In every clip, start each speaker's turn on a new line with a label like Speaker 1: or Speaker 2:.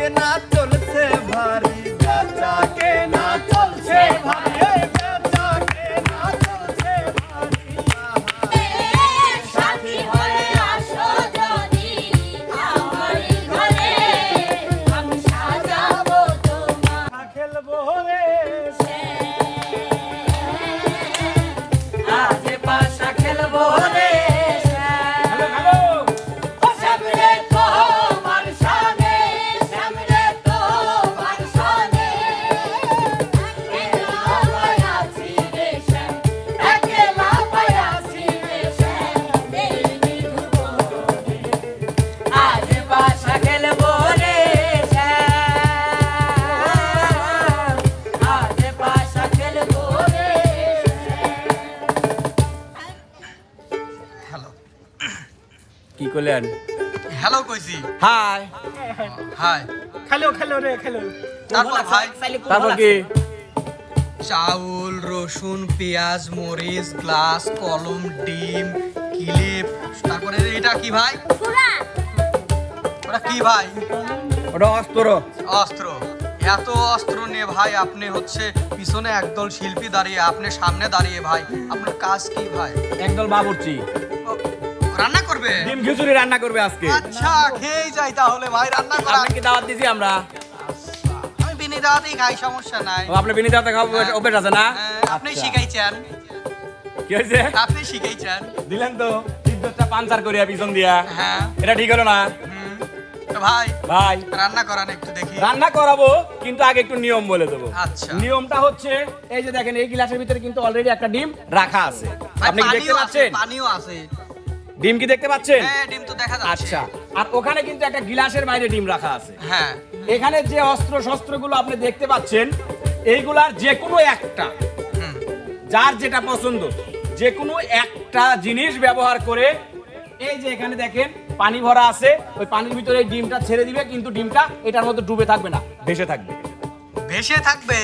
Speaker 1: বেচা কেনা
Speaker 2: কইছি।
Speaker 1: হাই।
Speaker 2: হাই।
Speaker 3: খেলো খেলো রে খেলো।
Speaker 2: তারপর ভাই
Speaker 1: তারপর কি?
Speaker 2: চাউল রসুন পেঁয়াজ মরিচ গ্লাস কলম ডিম ক্লিপ। তারপরে এটা কি ভাই? ওটা কি ভাই?
Speaker 1: ওটা অস্ত্র।
Speaker 2: অস্ত্র। এত অস্ত্র নিয়ে ভাই আপনি হচ্ছে পিছনে একদল শিল্পী দাঁড়িয়ে আপনি সামনে দাঁড়িয়ে ভাই আপনার কাজ কি ভাই?
Speaker 1: একদল বাবুর্চি।
Speaker 2: রান্না করবে?
Speaker 1: ডিম খিচুড়ি রান্না করবে আজকে।
Speaker 2: আচ্ছা খেয়েই যাই তাহলে ভাই রান্না করা।
Speaker 1: আপনাকে দাওয়াত দিছি আমরা?
Speaker 2: আমি বিনি দাওয়াতেই খাই সমস্যা নাই।
Speaker 1: ও আপনি বিনি দাওয়াত খাওয়া অভ্যেস আছে না?
Speaker 2: হ্যাঁ, আপনি
Speaker 1: আচ্ছা।
Speaker 2: শিখাইছেন।
Speaker 1: কি হয়েছে?
Speaker 2: আপনি শিখাইছেন।
Speaker 1: দিলেন তো ইজ্জতটা পাঞ্চার করিয়া পিছন দিয়া।
Speaker 2: হ্যাঁ।
Speaker 1: এটা ঠিক হলো না?
Speaker 2: ভাই
Speaker 1: ভাই।
Speaker 2: রান্না করান একটু দেখি।
Speaker 1: রান্না করাবো কিন্তু আগে একটু নিয়ম বলে দেবো।
Speaker 2: আচ্ছা।
Speaker 1: নিয়মটা হচ্ছে এই যে দেখেন এই গ্লাসের ভিতরে কিন্তু অলরেডি একটা ডিম রাখা আছে। আপনি দেখতে পাচ্ছেন?
Speaker 2: পানিও আছে।
Speaker 1: ডিম কি দেখতে পাচ্ছেন?
Speaker 2: হ্যাঁ ডিম তো দেখা যাচ্ছে।
Speaker 1: আচ্ছা আর ওখানে কিন্তু একটা গিলাসের বাইরে ডিম রাখা আছে।
Speaker 2: হ্যাঁ।
Speaker 1: এখানে যে অস্ত্র শস্ত্রগুলো আপনি দেখতে পাচ্ছেন এইগুলার যে কোনো একটা। যার যেটা পছন্দ যে কোনো একটা জিনিস ব্যবহার করে এই যে এখানে দেখেন পানি ভরা আছে ওই পানির ভিতরে ডিমটা ছেড়ে দিবে কিন্তু ডিমটা এটার মধ্যে ডুবে থাকবে না ভেসে থাকবে।
Speaker 2: ভেসে থাকবে।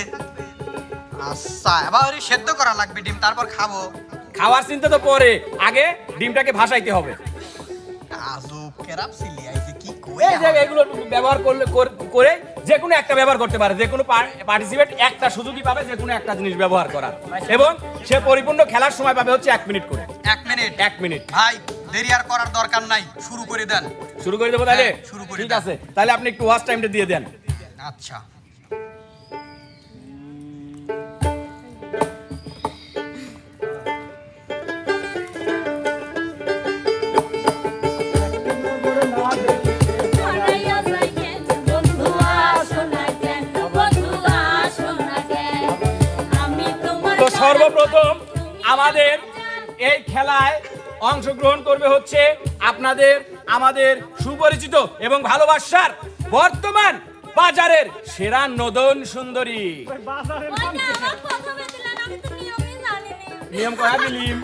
Speaker 2: আচ্ছা এবার সেদ্ধ করা লাগবে ডিম তারপর খাব।
Speaker 1: খাওয়ার চিন্তা তো পরে। আগে ডিমটাকে ভাসাইতে হবে। এগুলো ব্যবহার করলে করে যে কোনো একটা ব্যবহার করতে পারে যে কোনো পার্টিসিপেট একটা সুযোগই পাবে যে কোনো একটা জিনিস ব্যবহার করার। এবং সে পরিপূর্ণ খেলার সময় পাবে হচ্ছে এক মিনিট করে।
Speaker 2: এক মিনিট?
Speaker 1: এক মিনিট।
Speaker 2: ভাই দেরি আর করার দরকার নাই। শুরু করে দেন।
Speaker 1: শুরু করে দেবো তাহলে?
Speaker 2: হ্যাঁ, শুরু করে
Speaker 1: ঠিক আছে। তাহলে আপনি একটু ওয়াচ টাইমটা দিয়ে দেন।
Speaker 2: আচ্ছা।
Speaker 1: সর্বপ্রথম আমাদের এই খেলায় অংশগ্রহণ করবে হচ্ছে আপনাদের আমাদের সুপরিচিত এবং ভালোবাসার বর্তমান বাজারের সেরা নদন সুন্দরী। নিয়ম করা দিলিম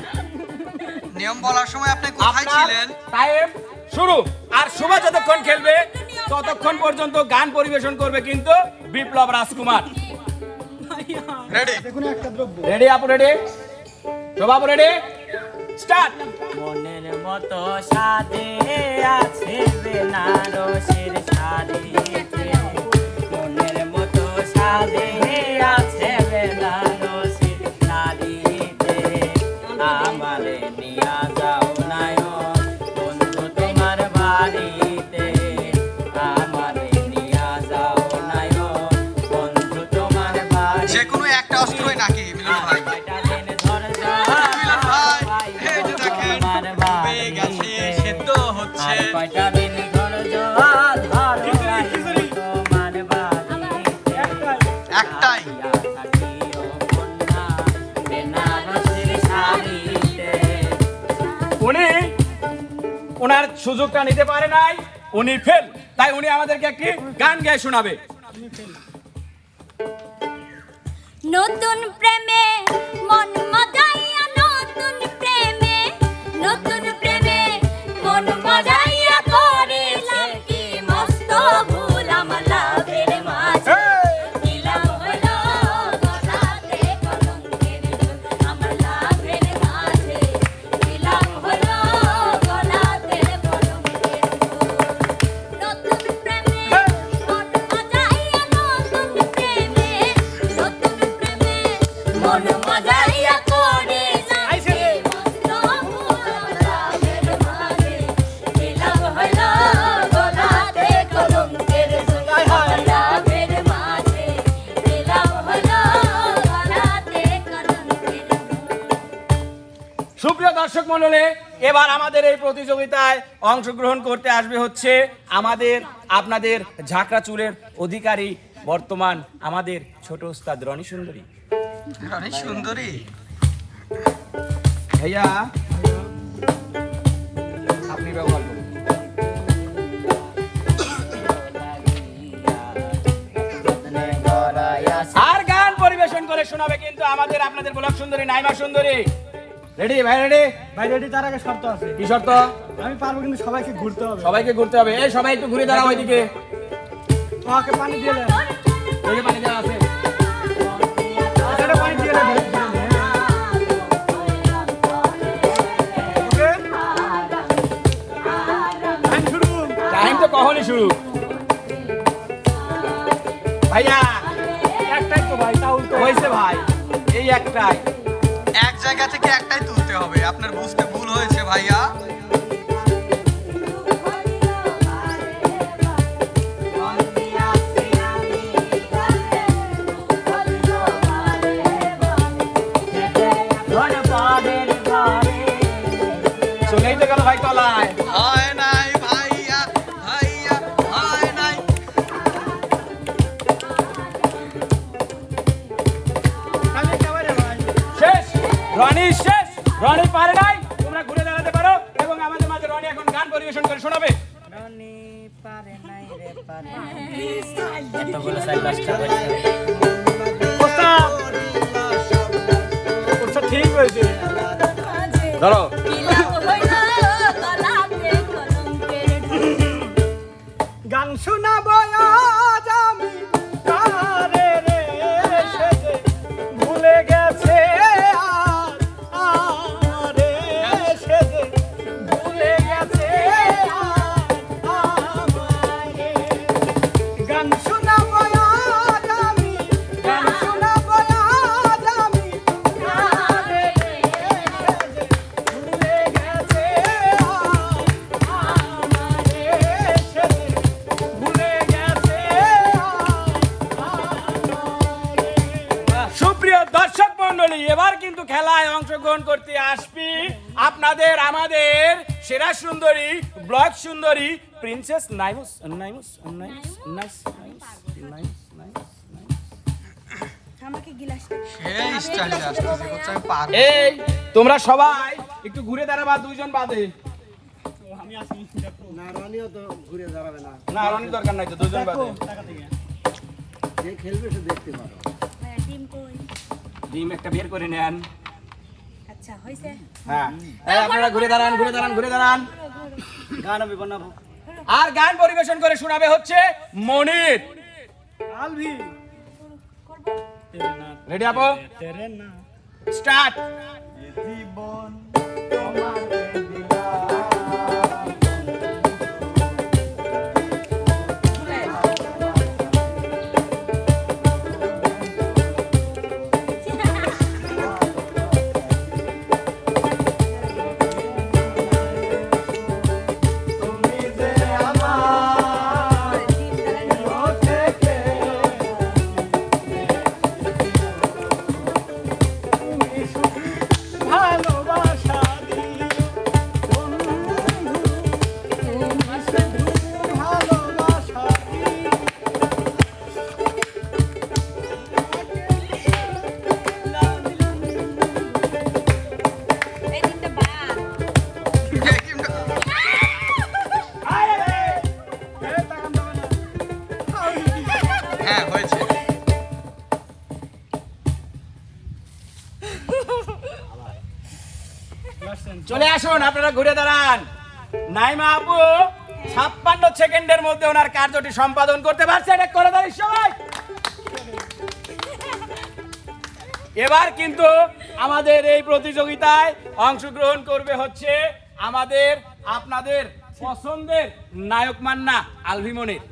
Speaker 2: নিয়ম? বলার সময় আপনি কোথায় ছিলেন?
Speaker 1: টাইম শুরু। আর শুভা যতক্ষণ খেলবে ততক্ষণ পর্যন্ত গান পরিবেশন করবে কিন্তু বিপ্লব রাজকুমার।
Speaker 2: রেডি
Speaker 1: রেডি আপু রেডি শোভা আপু রেডি স্টার্ট
Speaker 4: মনের মতো সাথে আছে বেনারসের শাড়ি মনের মতো সাথে আছে কয়টা দিন ধৈর্য ধরো তোমার বাড়িতে।
Speaker 2: একটাই
Speaker 4: থাকিও কন্যা, বেনারসের শাড়িতে।
Speaker 1: উনি ওনার সুযোগটা নিতে পারে নাই উনি ফেল তাই উনি আমাদেরকে একটি গান গায়ে শোনাবে
Speaker 5: নতুন প্রেমে মন মজাইয়া নতুন প্রেমে নতুন প্রেমে মন মজাইয়া
Speaker 1: মণ্ডলী এবার আমাদের এই প্রতিযোগিতায় অংশগ্রহণ করতে আসবে হচ্ছে আমাদের আপনাদের ঝাঁকড়া চুলের অধিকারী বর্তমান আমাদের ছোট উস্তাদ রনি সুন্দরী।
Speaker 2: রানী সুন্দরী?
Speaker 1: ভাইয়া আপনি ব্যবহার করুন। আর গান পরিবেশন করে শোনাবে কিন্তু আমাদের আপনাদের গোলাপ সুন্দরী নাইমা সুন্দরী। রেডি ভাই রেডি
Speaker 3: ভাই রেডি তার আগে শর্ত আছে।
Speaker 1: কি শর্ত?
Speaker 3: আমি পারব কিন্তু সবাইকে ঘুরতে হবে।
Speaker 1: সবাইকে ঘুরতে হবে। এই সবাই একটু ঘুরে দাঁড়াও ওইদিকে।
Speaker 3: তোমাকে পানি দিয়ে
Speaker 1: পানি দেওয়া আছে। Princess Naimus Naims Naimus nice nice nice এই তোমরা সবাই একটু ঘুরে দাঁড়াবা দুইজন বাদে।
Speaker 6: না রনিও তো ঘুরে দাঁড়াবে না।
Speaker 1: না রনির দরকার নাই তো দুজন বাদে।
Speaker 6: যে খেলবে সে দেখতে পারো।
Speaker 5: হ্যাঁ ডিম
Speaker 1: একটা বের করে নেন।
Speaker 5: আচ্ছা হইছে।
Speaker 1: হ্যাঁ। এই আপনারা ঘুরে দাঁড়ান ঘুরে দাঁড়ান ঘুরে দাঁড়ান।
Speaker 3: গান আমি বানাবো
Speaker 1: আর গান পরিবেশন করে শোনাবে হচ্ছে মনির।
Speaker 3: আলভি।
Speaker 1: রেডি আপো? স্টার্ট
Speaker 3: জীবন
Speaker 1: আপনারা ঘুরে দাঁড়ান। নাইমা আপু ছাপ্পান্ন সেকেন্ডের মধ্যে ওনার কার্যটি সম্পাদন করতে পারছে এটা করে দাঁড়িয়ে সবাই এবার কিন্তু আমাদের এই প্রতিযোগিতায় অংশগ্রহণ করবে হচ্ছে আমাদের আপনাদের পছন্দের নায়ক মান্না আলভিমনির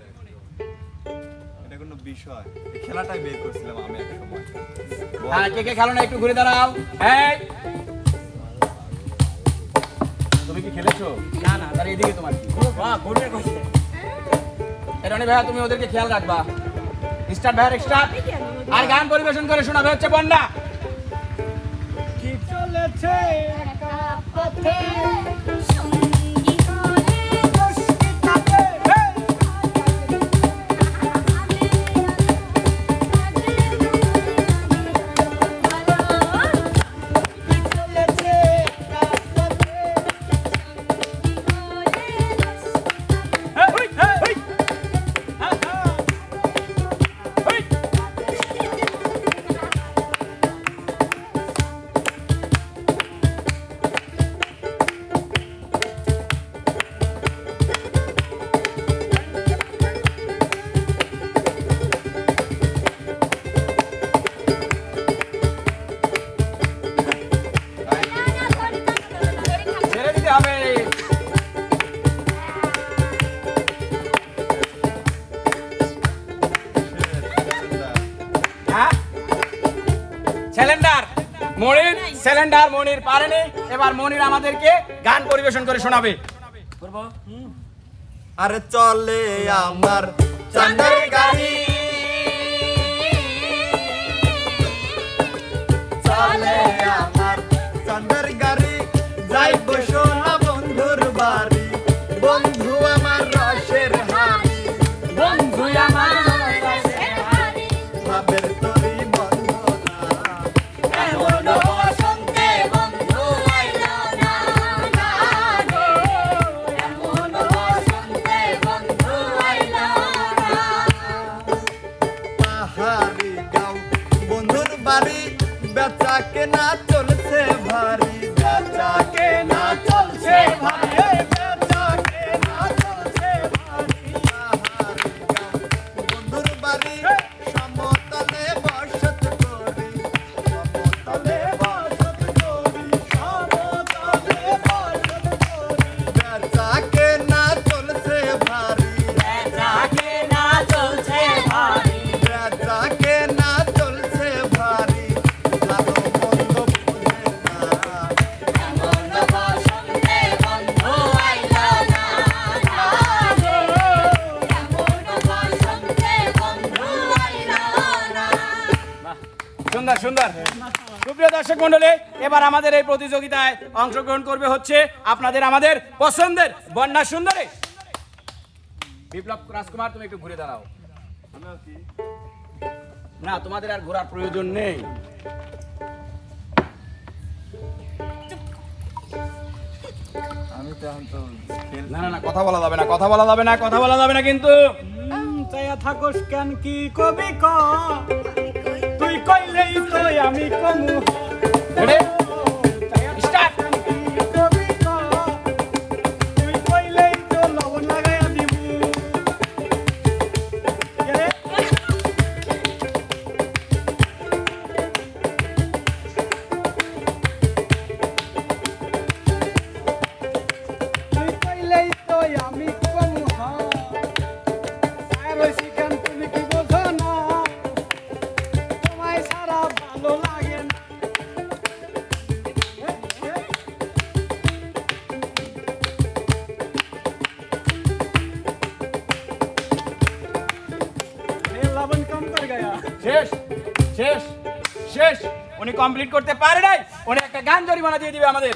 Speaker 7: এটা কোনো বিষয়। খেলাটাই বের করছিলাম আমি এক সময়।
Speaker 1: হ্যাঁ কে কে খেলো না একটু ঘুরে দাঁড়াও। এই তুমি কি খেলেছো? না না তার এদিকে তোমার কি? বাহ ঘুরে করছে রনি ভাইয়া তুমি ওদেরকে খেয়াল রাখবা। স্টার ভাইয়ার এক্সট্রা আর গান পরিবেশন করে শোনাবে হচ্ছে বন্ডা
Speaker 3: কি চলেছে
Speaker 5: একা পথে?
Speaker 1: মনির সিলিন্ডার মনির পারেনি। এবার মনির আমাদেরকে গান পরিবেশন করে শোনাবে।
Speaker 7: আরে চলে আমার চান্দার গাড়ি। চলে আমার চান্দার গাড়ি। যাই সোনা
Speaker 1: প্রতিযোগিতায় অংশগ্রহণ করবে হচ্ছে আপনাদের আমাদের পছন্দের বন্যা সুন্দরী। বিপ্লব রাজকুমার তুমি একটু ঘুরে দাঁড়াও। না তোমাদের আর ঘোরার প্রয়োজন নেই।
Speaker 7: আমি তো এখন তো
Speaker 1: না না না কথা বলা যাবে না কথা বলা যাবে না কথা বলা যাবে না কিন্তু।
Speaker 3: চাইয়া থাকোস কেন কি কবি ক? তুই কইলেই তো আমি কমু।
Speaker 1: কমপ্লিট করতে পারে নাই উনি একটা গান জরিমানা দিয়ে দিবে আমাদের।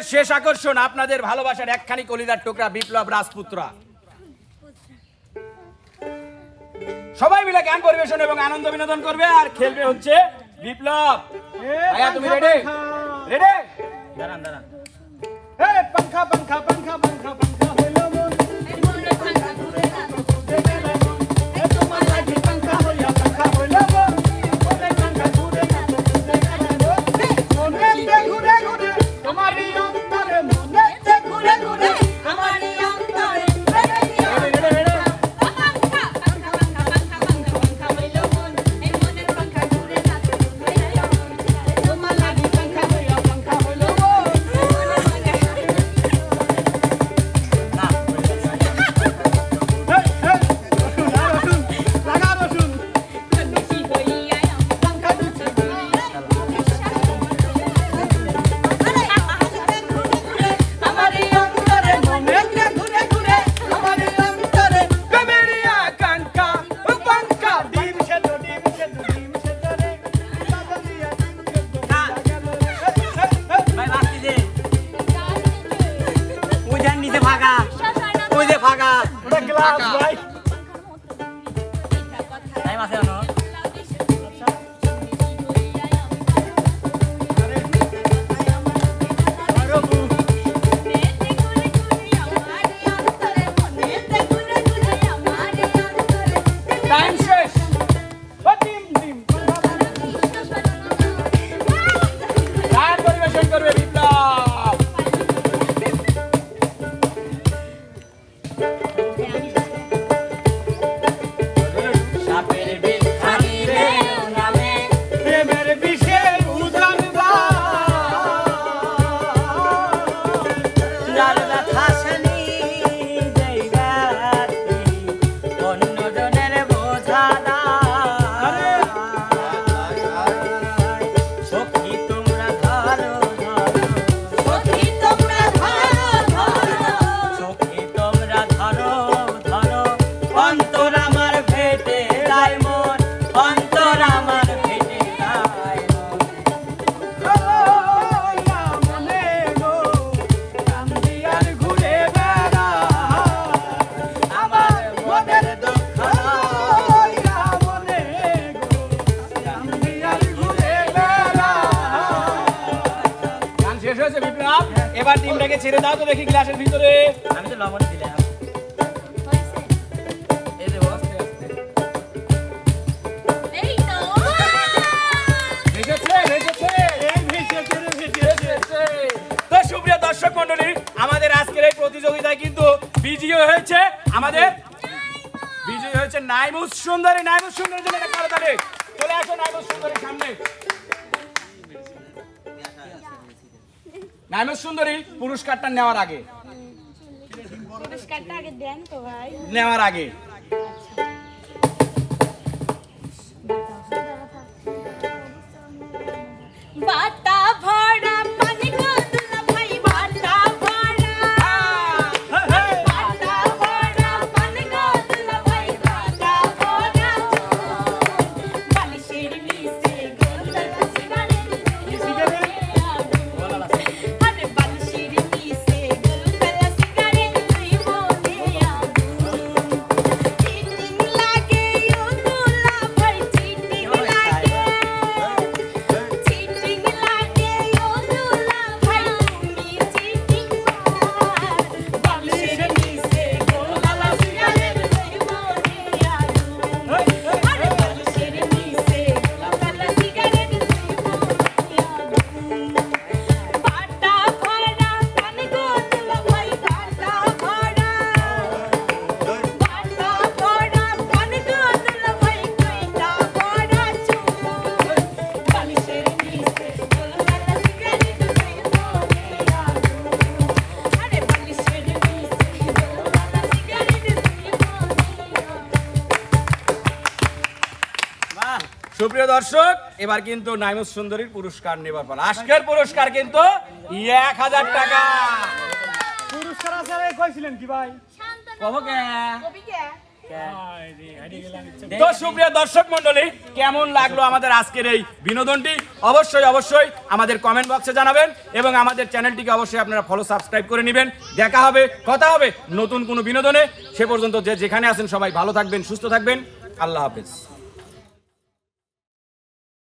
Speaker 1: আমাদের শেষ আকর্ষণ আপনাদের ভালোবাসার একখানি কলিদার টোকরা বিপ্লব রাজপুত্রা। সবাই মিলে গান পরিবেশন এবং আনন্দ বিনোদন করবে আর খেলবে হচ্ছে বিপ্লব। ভাইয়া তুমি রেডি রেডি
Speaker 4: দাঁড়ান দাঁড়ান।
Speaker 3: পাঙ্খা পাঙ্খা
Speaker 5: পাঙ্খা পাঙ্খা পাঙ্খা Marcelo, não. এবার ডিমটাকে ছেড়ে দাও তো দেখি গ্লাসের ভিতরে।
Speaker 1: আমি তো লবণ দিলাম
Speaker 5: সুপ্রিয় দর্শক মন্ডলী আমাদের আজকের এই প্রতিযোগিতায় কিন্তু বিজয়ী হয়েছে আমাদের বিজয়ী হয়েছে নাইমুস সুন্দরী। নাইমুস সুন্দরীর জন্য একটা চলে আসো নাইমুস সুন্দরীর সামনে। নাইমুস সুন্দরী পুরস্কারটা নেওয়ার আগে।
Speaker 8: পুরস্কারটা আগে দেন তো ভাই।
Speaker 5: নেওয়ার আগে। সুপ্রিয় দর্শক এবার কিন্তু নাইমুস সুন্দরীর পুরস্কার নেবার পর আজকের পুরস্কার কিন্তু এক হাজার টাকা।
Speaker 3: পুরস্কার আসারে কইছিলেন কি ভাই?
Speaker 5: তো সুপ্রিয় দর্শক মন্ডলী কেমন লাগল আমাদের আজকের এই বিনোদনটি? অবশ্যই অবশ্যই আমাদের কমেন্ট বক্সে জানাবেন এবং আমাদের চ্যানেলটিকে অবশ্যই আপনারা ফলো সাবস্ক্রাইব করে নেবেন। দেখা হবে কথা হবে নতুন কোনো বিনোদনে। সে পর্যন্ত যে যেখানে আছেন সবাই ভালো থাকবেন সুস্থ থাকবেন। আল্লাহ হাফেজ।